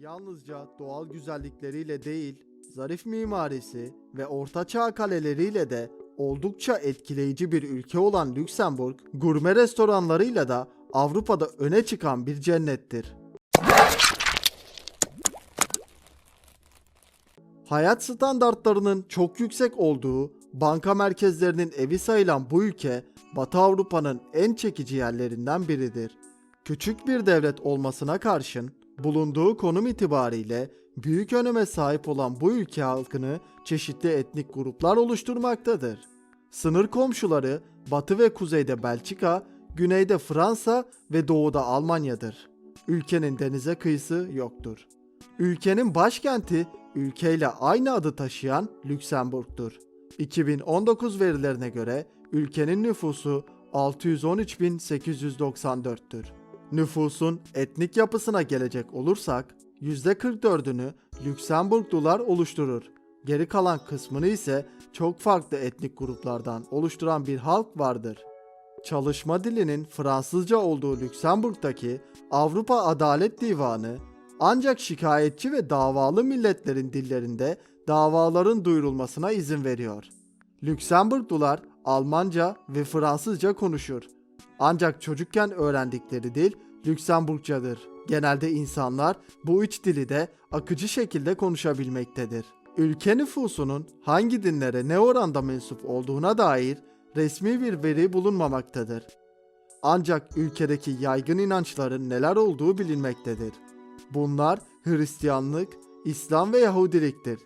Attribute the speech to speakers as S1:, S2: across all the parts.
S1: Yalnızca doğal güzellikleriyle değil, zarif mimarisi ve ortaçağ kaleleriyle de oldukça etkileyici bir ülke olan Lüksemburg, gurme restoranlarıyla da Avrupa'da öne çıkan bir cennettir. Hayat standartlarının çok yüksek olduğu, banka merkezlerinin evi sayılan bu ülke, Batı Avrupa'nın en çekici yerlerinden biridir. Küçük bir devlet olmasına karşın, bulunduğu konum itibariyle büyük öneme sahip olan bu ülke halkını çeşitli etnik gruplar oluşturmaktadır. Sınır komşuları batı ve kuzeyde Belçika, güneyde Fransa ve doğuda Almanya'dır. Ülkenin denize kıyısı yoktur. Ülkenin başkenti ülkeyle aynı adı taşıyan Lüksemburg'dur. 2019 verilerine göre ülkenin nüfusu 613.894'tür. Nüfusun etnik yapısına gelecek olursak %44'ünü Lüksemburglular oluşturur. Geri kalan kısmını ise çok farklı etnik gruplardan oluşturan bir halk vardır. Çalışma dilinin Fransızca olduğu Lüksemburg'daki Avrupa Adalet Divanı ancak şikayetçi ve davalı milletlerin dillerinde davaların duyurulmasına izin veriyor. Lüksemburglular Almanca ve Fransızca konuşur. Ancak çocukken öğrendikleri dil Lüksemburgcadır. Genelde insanlar bu üç dili de akıcı şekilde konuşabilmektedir. Ülke nüfusunun hangi dinlere ne oranda mensup olduğuna dair resmi bir veri bulunmamaktadır. Ancak ülkedeki yaygın inançların neler olduğu bilinmektedir. Bunlar Hristiyanlık, İslam ve Yahudiliktir.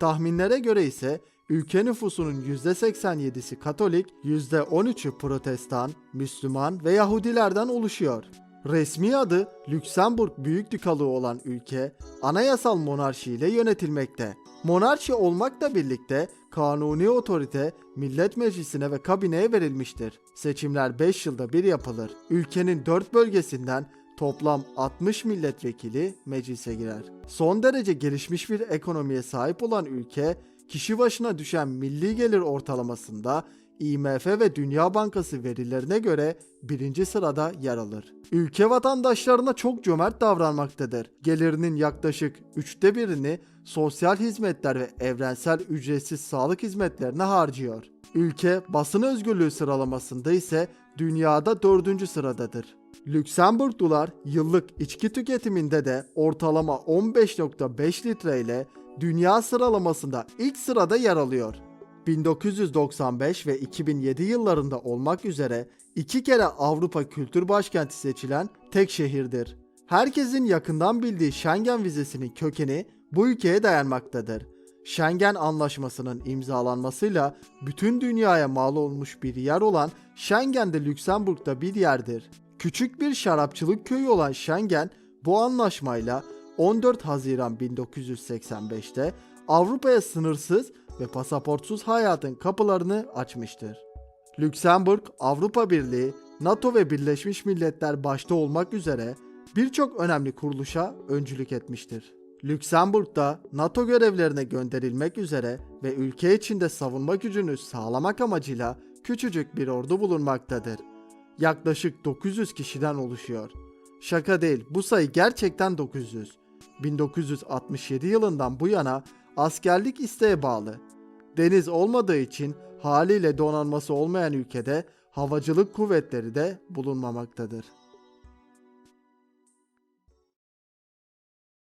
S1: Tahminlere göre ise ülke nüfusunun %87'si Katolik, %13'ü Protestan, Müslüman ve Yahudilerden oluşuyor. Resmi adı Lüksemburg Büyüklükalığı olan ülke, anayasal monarşi ile yönetilmekte. Monarşi olmakla birlikte kanuni otorite Millet Meclisi'ne ve kabineye verilmiştir. Seçimler 5 yılda bir yapılır. Ülkenin 4 bölgesinden toplam 60 milletvekili meclise girer. Son derece gelişmiş bir ekonomiye sahip olan ülke, kişi başına düşen milli gelir ortalamasında IMF ve Dünya Bankası verilerine göre birinci sırada yer alır. Ülke vatandaşlarına çok cömert davranmaktadır. Gelirinin yaklaşık üçte birini sosyal hizmetler ve evrensel ücretsiz sağlık hizmetlerine harcıyor. Ülke basın özgürlüğü sıralamasında ise dünyada dördüncü sıradadır. Lüksemburglular yıllık içki tüketiminde de ortalama 15.5 litre ile dünya sıralamasında ilk sırada yer alıyor. 1995 ve 2007 yıllarında olmak üzere iki kere Avrupa Kültür Başkenti seçilen tek şehirdir. Herkesin yakından bildiği Schengen vizesinin kökeni bu ülkeye dayanmaktadır. Schengen Anlaşması'nın imzalanmasıyla bütün dünyaya mal olmuş bir yer olan Schengen'de Lüksemburg'da bir yerdir. Küçük bir şarapçılık köyü olan Schengen bu anlaşmayla 14 Haziran 1985'te Avrupa'ya sınırsız ve pasaportsuz hayatın kapılarını açmıştır. Lüksemburg, Avrupa Birliği, NATO ve Birleşmiş Milletler başta olmak üzere birçok önemli kuruluşa öncülük etmiştir. Lüksemburg'da NATO görevlerine gönderilmek üzere ve ülke içinde savunma gücünü sağlamak amacıyla küçücük bir ordu bulunmaktadır. Yaklaşık 900 kişiden oluşuyor. Şaka değil, bu sayı gerçekten 900. 1967 yılından bu yana askerlik isteğe bağlı. Deniz olmadığı için haliyle donanması olmayan ülkede havacılık kuvvetleri de bulunmamaktadır.